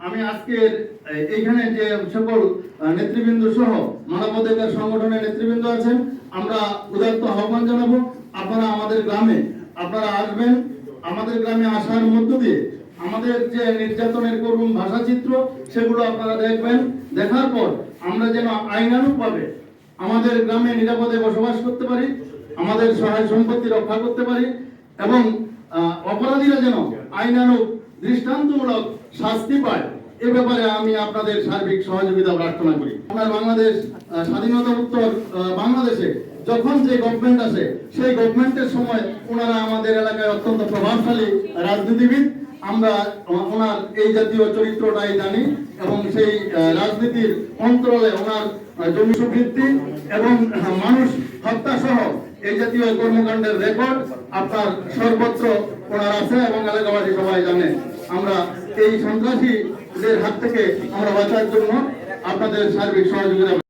আমি আজকের এই- এইখানে যে সকল নেতৃবৃন্দ সহ মানবাধিকার সংগঠনের নেতৃবৃন্দ আছেন, আমরা উদাত্ত আহ্বান জানাব। আপনারা আমাদের গ্রামে, আপনারা আসবেন। আমাদের গ্রামে আসার মধ্য দিয়ে আমাদের যে নির্যাতনের করুণ ভাষাচিত্র, সেগুলো আপনারা দেখবেন। দেখার পর আমরা যেন আইনানুগভাবে আমাদের গ্রামে নিরাপদে বসবাস করতে পারি, আমাদের সহায় সম্পত্তি রক্ষা করতে পারি এবং অপরাধীরা যেন আইনানুগ দৃষ্টান্তমূলক শাস্তি পায়। এ ব্যাপারে আমি আপনাদের সার্বিক সহযোগিতা প্রার্থনা করি। আমরা বাংলাদেশ স্বাধীনতা উত্তর বাংলাদেশে যখন যে গভর্নমেন্ট আছে সেই গভর্নমেন্টের সময় ওনারা আমাদের এলাকায় অত্যন্ত প্রভাবশালী রাজনীতিবিদ। আমরা ওনার এই জাতীয় চরিত্রটাই জানি এবং সেই রাজনীতির অন্তরালে ওনার জমি সুবৃদ্ধি এবং মানুষ হত্যা সহ এই জাতীয় কর্মকাণ্ডের রেকর্ড আপনার সর্বত্র ওনার আছে এবং এলাকাবাসী সবাই জানে। আমরা এই সন্ত্রাসীদের হাত থেকে আমরা বাঁচার জন্য আপনাদের সার্বিক সহযোগিতা